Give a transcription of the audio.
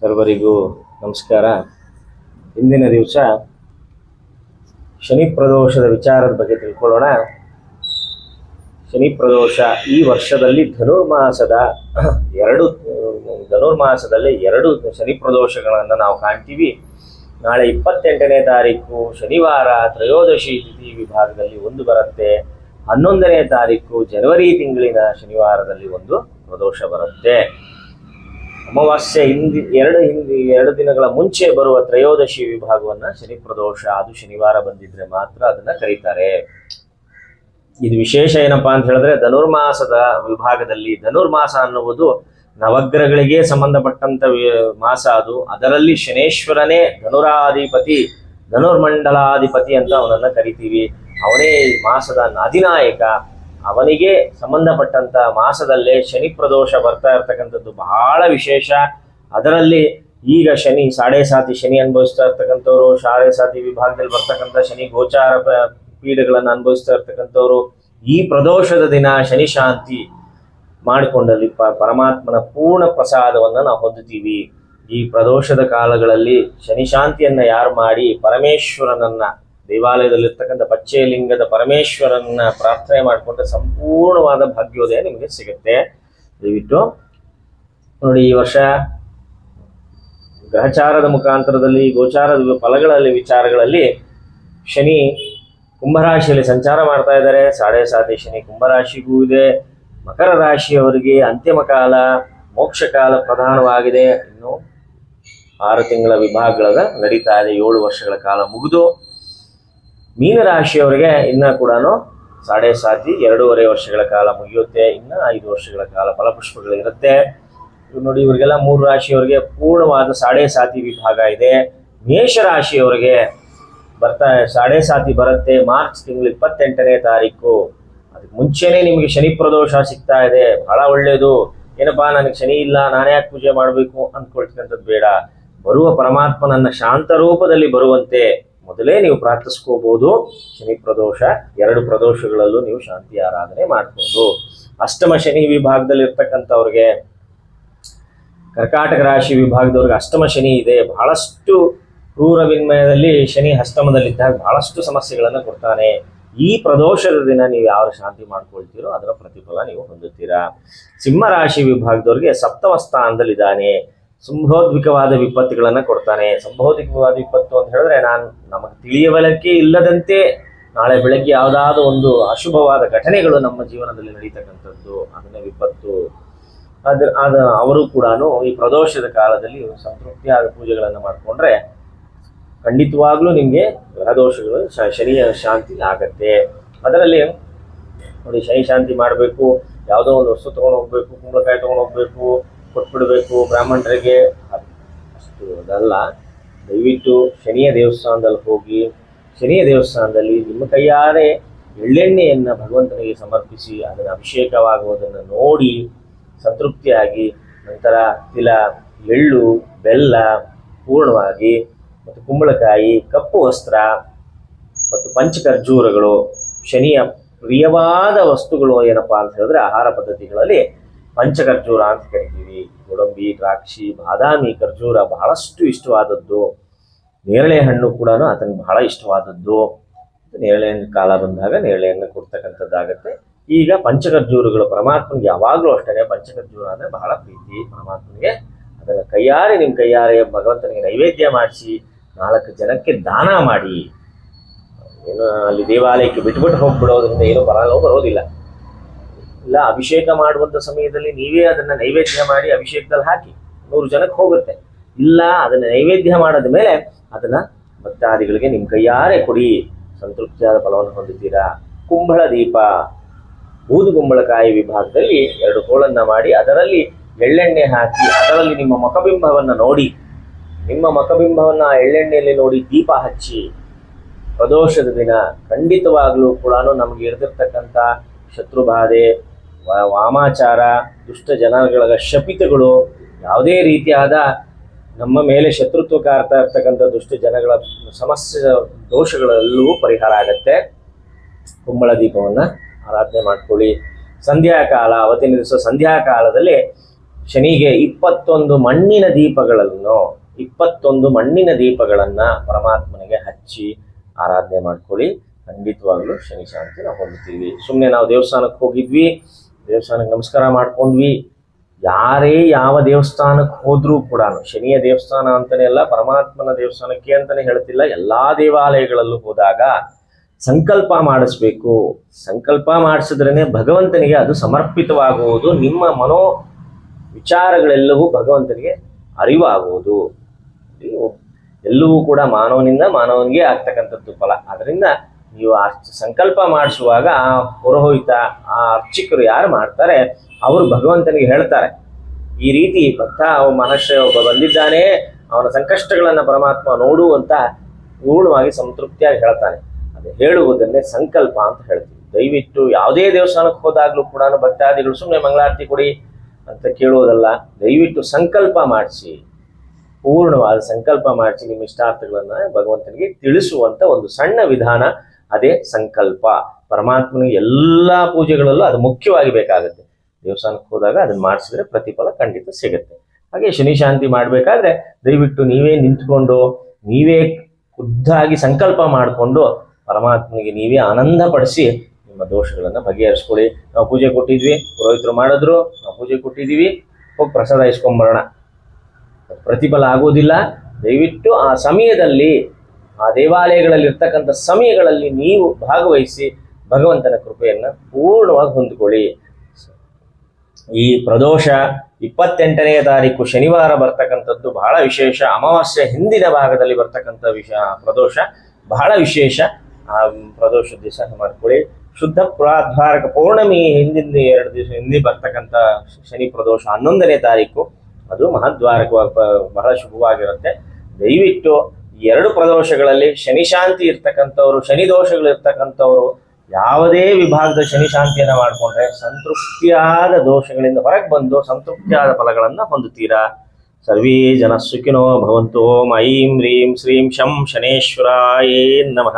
ಸರ್ವರಿಗೂ ನಮಸ್ಕಾರ. ಇಂದಿನ ದಿವಸ ಶನಿ ಪ್ರದೋಷದ ವಿಚಾರದ ಬಗ್ಗೆ ತಿಳ್ಕೊಳ್ಳೋಣ. ಶನಿ ಪ್ರದೋಷ ಈ ವರ್ಷದಲ್ಲಿ ಧನುರ್ಮಾಸದ ಎರಡು, ಧನುರ್ಮಾಸದಲ್ಲಿ ಎರಡು ಶನಿ ಪ್ರದೋಷಗಳನ್ನು ನಾವು ಕಾಣ್ತೀವಿ. ನಾಳೆ ಇಪ್ಪತ್ತೆಂಟನೇ ತಾರೀಕು, ಶನಿವಾರ, ತ್ರಯೋದಶಿ ತಿಥಿ ವಿಭಾಗದಲ್ಲಿ ಒಂದು ಬರುತ್ತೆ. ಹನ್ನೊಂದನೇ ತಾರೀಕು, ಜನವರಿ ತಿಂಗಳಿನ ಶನಿವಾರದಲ್ಲಿ ಒಂದು ಪ್ರದೋಷ ಬರುತ್ತೆ. ಅಮಾವಾಸ್ಯೆ ಹಿಂದಿ, ಎರಡು ಹಿಂದಿ, ಎರಡು ದಿನಗಳ ಮುಂಚೆ ಬರುವ ತ್ರಯೋದಶಿ ವಿಭಾಗವನ್ನ ಶನಿ ಪ್ರದೋಷ, ಅದು ಶನಿವಾರ ಬಂದಿದ್ರೆ ಮಾತ್ರ ಅದನ್ನ ಕರೀತಾರೆ. ಇದು ವಿಶೇಷ ಏನಪ್ಪಾ ಅಂತ ಹೇಳಿದ್ರೆ ಧನುರ್ಮಾಸದ ವಿಭಾಗದಲ್ಲಿ ಧನುರ್ಮಾಸ ಅನ್ನುವುದು ನವಗ್ರಹಗಳಿಗೆ ಸಂಬಂಧಪಟ್ಟಂತ ಮಾಸ ಅದು. ಅದರಲ್ಲಿ ಶನೇಶ್ವರನೇ ಧನುರಾಧಿಪತಿ, ಧನುರ್ಮಂಡಲಾಧಿಪತಿ ಅಂತ ಅವನನ್ನ ಕರಿತೀವಿ. ಅವನೇ ಮಾಸದ ಅಧಿನಾಯಕ. ಅವನಿಗೆ ಸಂಬಂಧಪಟ್ಟಂತ ಮಾಸದಲ್ಲೇ ಶನಿ ಪ್ರದೋಷ ಬರ್ತಾ ಇರ್ತಕ್ಕಂಥದ್ದು ಬಹಳ ವಿಶೇಷ. ಅದರಲ್ಲಿ ಈಗ ಶನಿ, ಸಾಡೆ ಸಾತಿ ಶನಿ ಅನುಭವಿಸ್ತಾ ಇರ್ತಕ್ಕಂಥವ್ರು, ಸಾಡೆ ಸಾತಿ ವಿಭಾಗದಲ್ಲಿ ಬರ್ತಕ್ಕಂಥ ಶನಿ ಗೋಚಾರ ಪೀಡೆಗಳನ್ನು ಅನುಭವಿಸ್ತಾ ಇರ್ತಕ್ಕಂಥವ್ರು, ಈ ಪ್ರದೋಷದ ದಿನ ಶನಿ ಶಾಂತಿ ಮಾಡಿಕೊಂಡಲ್ಲಿ ಪ, ಪರಮಾತ್ಮನ ಪೂರ್ಣ ಪ್ರಸಾದವನ್ನು ನಾವು ಹೊಂದುತ್ತೀವಿ. ಈ ಪ್ರದೋಷದ ಕಾಲಗಳಲ್ಲಿ ಶನಿ ಶಾಂತಿಯನ್ನ ಯಾರು ಮಾಡಿ ಪರಮೇಶ್ವರನನ್ನ ದೇವಾಲಯದಲ್ಲಿರ್ತಕ್ಕಂಥ ಲಿಂಗದ ಪರಮೇಶ್ವರನ್ನ ಪ್ರಾರ್ಥನೆ ಮಾಡಿಕೊಂಡ್ರೆ ಸಂಪೂರ್ಣವಾದ ಭಾಗ್ಯೋದಯ ನಿಮಗೆ ಸಿಗುತ್ತೆ. ದಯವಿಟ್ಟು ನೋಡಿ ಈ ವರ್ಷ ಗ್ರಹಚಾರದ ಮುಖಾಂತರದಲ್ಲಿ, ಗೋಚಾರದ ಫಲಗಳಲ್ಲಿ, ವಿಚಾರಗಳಲ್ಲಿ ಶನಿ ಕುಂಭರಾಶಿಯಲ್ಲಿ ಸಂಚಾರ ಮಾಡ್ತಾ ಇದ್ದಾರೆ. ಸಾಡೆ ಸಾತಿ ಶನಿ ಕುಂಭರಾಶಿಗೂ ಇದೆ. ಮಕರ ರಾಶಿಯವರಿಗೆ ಅಂತಿಮ ಕಾಲ, ಮೋಕ್ಷ ಕಾಲ ಪ್ರಧಾನವಾಗಿದೆ. ಇನ್ನು ಆರು ತಿಂಗಳ ವಿಭಾಗಗಳ ನಡೀತಾ ಇದೆ. ಏಳು ವರ್ಷಗಳ ಕಾಲ ಮುಗಿದು ಮೀನರಾಶಿಯವರಿಗೆ ಇನ್ನ ಕೂಡ ಸಾಡೆ ಸಾತಿ ಎರಡೂವರೆ ವರ್ಷಗಳ ಕಾಲ ಮುಗಿಯುತ್ತೆ, ಇನ್ನ ಐದು ವರ್ಷಗಳ ಕಾಲ ಫಲಪುಷ್ಪಗಳಿರುತ್ತೆ ನೋಡಿ, ಇವರಿಗೆಲ್ಲ ಮೂರು ರಾಶಿಯವರಿಗೆ ಪೂರ್ಣವಾದ ಸಾಡೆ ಸಾತಿ ವಿಭಾಗ ಇದೆ. ಮೇಷ ರಾಶಿಯವರಿಗೆ ಬರ್ತಾ, ಸಾಡೆ ಸಾತಿ ಬರುತ್ತೆ ಮಾರ್ಚ್ ತಿಂಗಳು ಇಪ್ಪತ್ತೆಂಟನೇ ತಾರೀಕು. ಅದಕ್ಕೆ ಮುಂಚೆನೆ ನಿಮಗೆ ಶನಿ ಪ್ರದೋಷ ಸಿಗ್ತಾ ಇದೆ. ಬಹಳ ಒಳ್ಳೆಯದು ಏನಪ್ಪಾ, ನನಗೆ ಶನಿ ಇಲ್ಲ, ನಾನೇ ಯಾಕೆ ಪೂಜೆ ಮಾಡಬೇಕು? ಅಂದ್ಕೊಳ್ತಕ್ಕಂಥದ್ದು ಬೇಡ. ಬರುವ ಪರಮಾತ್ಮನನ್ನ ಶಾಂತ ರೂಪದಲ್ಲಿ ಬರುವಂತೆ ಮೊದಲೇ ನೀವು ಪ್ರಾರ್ಥಿಸ್ಕೋಬಹುದು ಶನಿ ಪ್ರದೋಷ, ಎರಡು ಪ್ರದೋಷಗಳಲ್ಲೂ ನೀವು ಶಾಂತಿ ಆರಾಧನೆ ಮಾಡ್ಬೋದು. ಅಷ್ಟಮ ಶನಿ ವಿಭಾಗದಲ್ಲಿ ಇರ್ತಕ್ಕಂಥವ್ರಿಗೆ ಕರ್ಕಾಟಕ ರಾಶಿ ವಿಭಾಗದವ್ರಿಗೆ ಅಷ್ಟಮ ಶನಿ ಇದೆ. ಬಹಳಷ್ಟು ಕ್ರೂರ ವಿನಿಮಯದಲ್ಲಿ ಶನಿ ಅಷ್ಟಮದಲ್ಲಿದ್ದಾಗ ಬಹಳಷ್ಟು ಸಮಸ್ಯೆಗಳನ್ನು ಕೊಡ್ತಾನೆ. ಈ ಪ್ರದೋಷದ ದಿನ ನೀವು ಯಾವ ಶಾಂತಿ ಮಾಡ್ಕೊಳ್ತೀರೋ ಅದರ ಪ್ರತಿಫಲ ನೀವು ಹೊಂದುತ್ತೀರಾ. ಸಿಂಹ ರಾಶಿ ವಿಭಾಗದವ್ರಿಗೆ ಸಪ್ತಮ ಸ್ಥಾನದಲ್ಲಿದ್ದಾನೆ. ಸಂಭೋದ್ವಿಕವಾದ ವಿಪತ್ತುಗಳನ್ನು ಕೊಡ್ತಾನೆ. ಸಂಭೋದ್ವಿಕವಾದ ವಿಪತ್ತು ಅಂತ ಹೇಳಿದ್ರೆ ನಾನು ನಮಗೆ ತಿಳಿಯವಲಕ್ಕೆ ಇಲ್ಲದಂತೆ ನಾಳೆ ಬೆಳಗ್ಗೆ ಯಾವುದಾದ ಒಂದು ಅಶುಭವಾದ ಘಟನೆಗಳು ನಮ್ಮ ಜೀವನದಲ್ಲಿ ನಡೀತಕ್ಕಂಥದ್ದು, ಅದನ್ನ ವಿಪತ್ತು, ಅದ್ರ, ಅದ ಅವರು ಕೂಡ ಈ ಪ್ರದೋಷದ ಕಾಲದಲ್ಲಿ ಸಂತೃಪ್ತಿಯಾದ ಪೂಜೆಗಳನ್ನು ಮಾಡಿಕೊಂಡ್ರೆ ಖಂಡಿತವಾಗ್ಲೂ ನಿಮಗೆ ಗ್ರಹದೋಷಗಳು ಶನಿಯ ಶಾಂತಿ ಆಗತ್ತೆ. ಅದರಲ್ಲಿ ನೋಡಿ ಶನಿ ಶಾಂತಿ ಮಾಡಬೇಕು, ಯಾವುದೋ ಒಂದು ವಸ್ತು ತೊಗೊಂಡು ಹೋಗ್ಬೇಕು, ಕುಂಬಳಕಾಯಿ ತೊಗೊಂಡು ಹೋಗ್ಬೇಕು ಕೊಟ್ಬಿಡ್ಬೇಕು, ಬ್ರಾಹ್ಮಣರಿಗೆ. ಅಷ್ಟು ಅದಲ್ಲ. ದಯವಿಟ್ಟು ಶನಿಯ ದೇವಸ್ಥಾನದಲ್ಲಿ ಹೋಗಿ, ಶನಿಯ ದೇವಸ್ಥಾನದಲ್ಲಿ ನಿಮ್ಮ ಕೈಯಾರೆ ಎಳ್ಳೆಣ್ಣೆಯನ್ನು ಭಗವಂತನಿಗೆ ಸಮರ್ಪಿಸಿ ಅದನ್ನು ಅಭಿಷೇಕವಾಗುವುದನ್ನು ನೋಡಿ ಸಂತೃಪ್ತಿಯಾಗಿ, ನಂತರ ತಿಲ, ಎಳ್ಳು, ಬೆಲ್ಲ ಪೂರ್ಣವಾಗಿ, ಮತ್ತು ಕುಂಬಳಕಾಯಿ, ಕಪ್ಪು ವಸ್ತ್ರ, ಮತ್ತು ಪಂಚಕರ್ಜೂರಗಳು ಶನಿಯ ಪ್ರಿಯವಾದ ವಸ್ತುಗಳು ಏನಪ್ಪಾ ಅಂತ ಹೇಳಿದ್ರೆ ಆಹಾರ ಪದ್ಧತಿಗಳಲ್ಲಿ ಪಂಚಖರ್ಜೂರ ಅಂತ ಕರಿತೀವಿ. ಗೋಡಂಬಿ ದ್ರಾಕ್ಷಿ, ಬಾದಾಮಿ ಖರ್ಜೂರ ಬಹಳಷ್ಟು ಇಷ್ಟವಾದದ್ದು. ನೇರಳೆ ಹಣ್ಣು ಕೂಡ ಅತನಿಗೆ ಬಹಳ ಇಷ್ಟವಾದದ್ದು. ನೇರಳೆ ಹಣ್ಣು ಕಾಲ ಬಂದಾಗ ನೇರಳೆ ಹಣ್ಣು ಕೊಡ್ತಕ್ಕಂಥದ್ದಾಗತ್ತೆ. ಈಗ ಪಂಚಖರ್ಜೂರಗಳು ಪರಮಾತ್ಮನಿಗೆ ಯಾವಾಗಲೂ ಅಷ್ಟೇ ಪಂಚಖರ್ಜೂರ ಅಂದರೆ ಬಹಳ ಪ್ರೀತಿ. ಪರಮಾತ್ಮನಿಗೆ ಅದನ್ನು ಕೈಯಾರೆ ನಿಮ್ಮ ಕೈಯಾರೆ ಭಗವಂತನಿಗೆ ನೈವೇದ್ಯ ಮಾಡಿಸಿ, ನಾಲ್ಕು ಜನಕ್ಕೆ ದಾನ ಮಾಡಿ. ಏನು ಅಲ್ಲಿ ದೇವಾಲಯಕ್ಕೆ ಬಿಟ್ಬಿಟ್ಟು ಹೋಗ್ಬಿಡೋದ್ರಿಂದ ಏನು ಬರಲ್ಲ ಬರೋದಿಲ್ಲ. ಇಲ್ಲ, ಅಭಿಷೇಕ ಮಾಡುವಂತ ಸಮಯದಲ್ಲಿ ನೀವೇ ಅದನ್ನ ನೈವೇದ್ಯ ಮಾಡಿ ಅಭಿಷೇಕದಲ್ಲಿ ಹಾಕಿ ನೂರು ಜನಕ್ಕೆ ಹೋಗುತ್ತೆ. ಇಲ್ಲ, ಅದನ್ನ ನೈವೇದ್ಯ ಮಾಡದ ಮೇಲೆ ಅದನ್ನ ಭಕ್ತಾದಿಗಳಿಗೆ ನಿಮ್ಮ ಕೈಯಾರೆ ಕೊಡಿ. ಸಂತೃಪ್ತಿಯಾದ ಫಲವನ್ನು ಹೊಂದಿದ್ದೀರಾ ಕುಂಬಳ ದೀಪ. ಬೂದುಗುಂಬಳಕಾಯಿ ವಿಭಾಗದಲ್ಲಿ ಎರಡು ಹೋಳನ್ನ ಮಾಡಿ ಅದರಲ್ಲಿ ಎಳ್ಳೆಣ್ಣೆ ಹಾಕಿ ಅದರಲ್ಲಿ ನಿಮ್ಮ ಮಖಬಿಂಬವನ್ನು ನೋಡಿ. ನಿಮ್ಮ ಮಖಬಿಂಬವನ್ನು ಆ ಎಳ್ಳೆಣ್ಣೆಯಲ್ಲಿ ನೋಡಿ ದೀಪ ಹಚ್ಚಿ. ಪ್ರದೋಷದ ದಿನ. ಖಂಡಿತವಾಗ್ಲೂ ಕೂಡ ನಮಗೆ ಇರದಿರ್ತಕ್ಕಂಥ ಶತ್ರುಬಾಧೆ ವಾಮಾಚಾರ, ದುಷ್ಟ ಜನಗಳ ಶಪಿತಗಳು ಯಾವುದೇ ರೀತಿಯಾದ ನಮ್ಮ ಮೇಲೆ ಶತ್ರುತ್ವ ಕಾರ್ತಾ ಇರ್ತಕ್ಕಂಥ ದುಷ್ಟ ಜನಗಳ ಸಮಸ್ಯೆ ದೋಷಗಳೆಲ್ಲವೂ ಪರಿಹಾರ ಆಗತ್ತೆ. ಕುಂಬಳ ದೀಪವನ್ನು ಆರಾಧನೆ ಮಾಡ್ಕೊಳ್ಳಿ. ಸಂಧ್ಯಾಕಾಲ, ಅವತ್ತಿನ ದಿವಸ ಸಂಧ್ಯಾಕಾಲದಲ್ಲಿ ಶನಿಗೆ ಇಪ್ಪತ್ತೊಂದು ಮಣ್ಣಿನ ದೀಪಗಳನ್ನು, ಇಪ್ಪತ್ತೊಂದು ಮಣ್ಣಿನ ದೀಪಗಳನ್ನು ಪರಮಾತ್ಮನಿಗೆ ಹಚ್ಚಿ ಆರಾಧನೆ ಮಾಡ್ಕೊಳ್ಳಿ. ಖಂಡಿತವಾಗಲೂ ಶನಿ ಶಾಂತಿ ನಾವು ಹೊಂದುತ್ತೀವಿ. ಸುಮ್ಮನೆ ನಾವು ದೇವಸ್ಥಾನಕ್ಕೆ ಹೋಗಿದ್ವಿ ದೇವಸ್ಥಾನಕ್ಕೆ ನಮಸ್ಕಾರ ಮಾಡ್ಕೊಂಡ್ವಿ. ಯಾರೇ ಯಾವ ದೇವಸ್ಥಾನಕ್ಕೆ ಹೋದ್ರೂ ಕೂಡ ಶನಿಯ ದೇವಸ್ಥಾನ ಅಂತಲೇ ಅಲ್ಲ, ಪರಮಾತ್ಮನ ದೇವಸ್ಥಾನಕ್ಕೆ ಅಂತಲೇ ಹೇಳ್ತಿಲ್ಲ, ಎಲ್ಲಾ ದೇವಾಲಯಗಳಲ್ಲೂ ಹೋದಾಗ ಸಂಕಲ್ಪ ಮಾಡಿಸ್ಬೇಕು. ಸಂಕಲ್ಪ ಮಾಡಿಸಿದ್ರೇನೆ ಭಗವಂತನಿಗೆ ಅದು ಸಮರ್ಪಿತವಾಗುವುದು, ನಿಮ್ಮ ಮನೋ ವಿಚಾರಗಳೆಲ್ಲವೂ ಭಗವಂತನಿಗೆ ಅರಿವಾಗುವುದು. ಎಲ್ಲವೂ ಕೂಡ ಮಾನವನಿಂದ ಮಾನವನಿಗೆ ಆಗ್ತಕ್ಕಂಥದ್ದು ಫಲ. ಅದರಿಂದ ಆ ಸಂಕಲ್ಪ ಮಾಡಿಸುವಾಗ ಪುರೋಹಿತ, ಆ ಅರ್ಚಕರು ಯಾರು ಮಾಡ್ತಾರೆ, ಅವರು ಭಗವಂತನಿಗೆ ಹೇಳ್ತಾರೆ. ಈ ರೀತಿ ಭಕ್ತ ಮನುಷ್ಯ ಒಬ್ಬ ಬಂದಿದ್ದಾನೆ, ಅವನ ಸಂಕಷ್ಟಗಳನ್ನು ಪರಮಾತ್ಮ ನೋಡು ಅಂತ ಪೂರ್ಣವಾಗಿ ಸಂತೃಪ್ತಿಯಾಗಿ ಹೇಳ್ತಾನೆ. ಅದು ಹೇಳುವುದನ್ನೇ ಸಂಕಲ್ಪ ಅಂತ ಹೇಳ್ತೀವಿ. ದಯವಿಟ್ಟು ಯಾವುದೇ ದೇವಸ್ಥಾನಕ್ಕೆ ಹೋದಾಗಲೂ ಕೂಡ ಭಕ್ತಾದಿಗಳು ಸುಮ್ಮನೆ ಮಂಗಳಾರತಿ ಕೊಡಿ ಅಂತ ಕೇಳುವುದಲ್ಲ. ದಯವಿಟ್ಟು ಸಂಕಲ್ಪ ಮಾಡಿಸಿ, ಪೂರ್ಣವಾದ ಸಂಕಲ್ಪ ಮಾಡಿಸಿ ನಿಮ್ಮ ಇಷ್ಟಾರ್ಥಗಳನ್ನ ಭಗವಂತನಿಗೆ ತಿಳಿಸುವಂತ ಒಂದು ಸಣ್ಣ ವಿಧಾನ ಅದೇ ಸಂಕಲ್ಪ. ಪರಮಾತ್ಮನಿಗೆ ಎಲ್ಲಾ ಪೂಜೆಗಳಲ್ಲೂ ಅದು ಮುಖ್ಯವಾಗಿ ಬೇಕಾಗುತ್ತೆ. ದೇವಸ್ಥಾನಕ್ಕೆ ಹೋದಾಗ ಅದನ್ನ ಮಾಡಿಸಿದ್ರೆ ಪ್ರತಿಫಲ ಖಂಡಿತ ಸಿಗುತ್ತೆ. ಹಾಗೆ ಶನಿ ಶಾಂತಿ ಮಾಡಬೇಕಾದ್ರೆ ದಯವಿಟ್ಟು ನೀವೇ ನಿಂತ್ಕೊಂಡು, ನೀವೇ ಖುದ್ದಾಗಿ ಸಂಕಲ್ಪ ಮಾಡಿಕೊಂಡು ಪರಮಾತ್ಮನಿಗೆ ನೀವೇ ಆನಂದ ಪಡಿಸಿ ನಿಮ್ಮ ದೋಷಗಳನ್ನು ಬಗೆಹರಿಸ್ಕೊಳ್ಳಿ. ನಾವು ಪೂಜೆ ಕೊಟ್ಟಿದ್ವಿ, ಪುರೋಹಿತರು ಮಾಡಿದ್ರು, ನಾವು ಪೂಜೆ ಕೊಟ್ಟಿದ್ದೀವಿ, ಹೋಗಿ ಪ್ರಸಾದ ಇಸ್ಕೊಂಬರೋಣ. ಪ್ರತಿಫಲ ಆಗೋದಿಲ್ಲ. ದಯವಿಟ್ಟು ಆ ಸಮಯದಲ್ಲಿ ಆ ದೇವಾಲಯಗಳಲ್ಲಿ ಇರ್ತಕ್ಕಂಥ ಸಮಯಗಳಲ್ಲಿ ನೀವು ಭಾಗವಹಿಸಿ ಭಗವಂತನ ಕೃಪೆಯನ್ನು ಪೂರ್ಣವಾಗಿ ಹೊಂದ್ಕೊಳ್ಳಿ. ಈ ಪ್ರದೋಷ ಇಪ್ಪತ್ತೆಂಟನೆಯ ತಾರೀಕು ಶನಿವಾರ ಬರ್ತಕ್ಕಂಥದ್ದು ಬಹಳ ವಿಶೇಷ. ಅಮಾವಾಸ್ಯೆ ಹಿಂದಿನ ಭಾಗದಲ್ಲಿ ಬರ್ತಕ್ಕಂಥ ವಿಷ ಪ್ರದೋಷ ಬಹಳ ವಿಶೇಷ. ಆ ಪ್ರದೋಷ ದಿವಸ ಮಾಡ್ಕೊಳ್ಳಿ. ಶುದ್ಧ ಪ್ರಾಧ್ವಾರಕ ಪೌರ್ಣಮಿ ಹಿಂದಿನ ಎರಡು ದಿವಸ ಹಿಂದೆ ಬರ್ತಕ್ಕಂಥ ಶನಿ ಪ್ರದೋಷ ಹನ್ನೊಂದನೇ ತಾರೀಕು. ಅದು ಮಹಾದ್ವಾರಕ ಬಹಳ ಶುಭವಾಗಿರುತ್ತೆ. ದಯವಿಟ್ಟು ಎರಡು ಪ್ರದೋಷಗಳಲ್ಲಿ ಶನಿಶಾಂತಿ ಇರ್ತಕ್ಕಂಥವ್ರು, ಶನಿ ದೋಷಗಳು ಇರ್ತಕ್ಕಂಥವ್ರು ಯಾವುದೇ ವಿಭಾಗದ ಶನಿಶಾಂತಿಯನ್ನು ಮಾಡಿಕೊಂಡ್ರೆ ಸಂತೃಪ್ತಿಯಾದ ದೋಷಗಳಿಂದ ಹೊರಗೆ ಬಂದು ಸಂತೃಪ್ತಿಯಾದ ಫಲಗಳನ್ನ ಹೊಂದುತ್ತೀರಾ? ಸರ್ವೇ ಜನ ಸುಖಿನೋ ಭವಂತು ಐಂ ಶ್ರೀಂ, ಶಂ, ಶನೇಶ್ವರಾಯೇ ನಮಃ.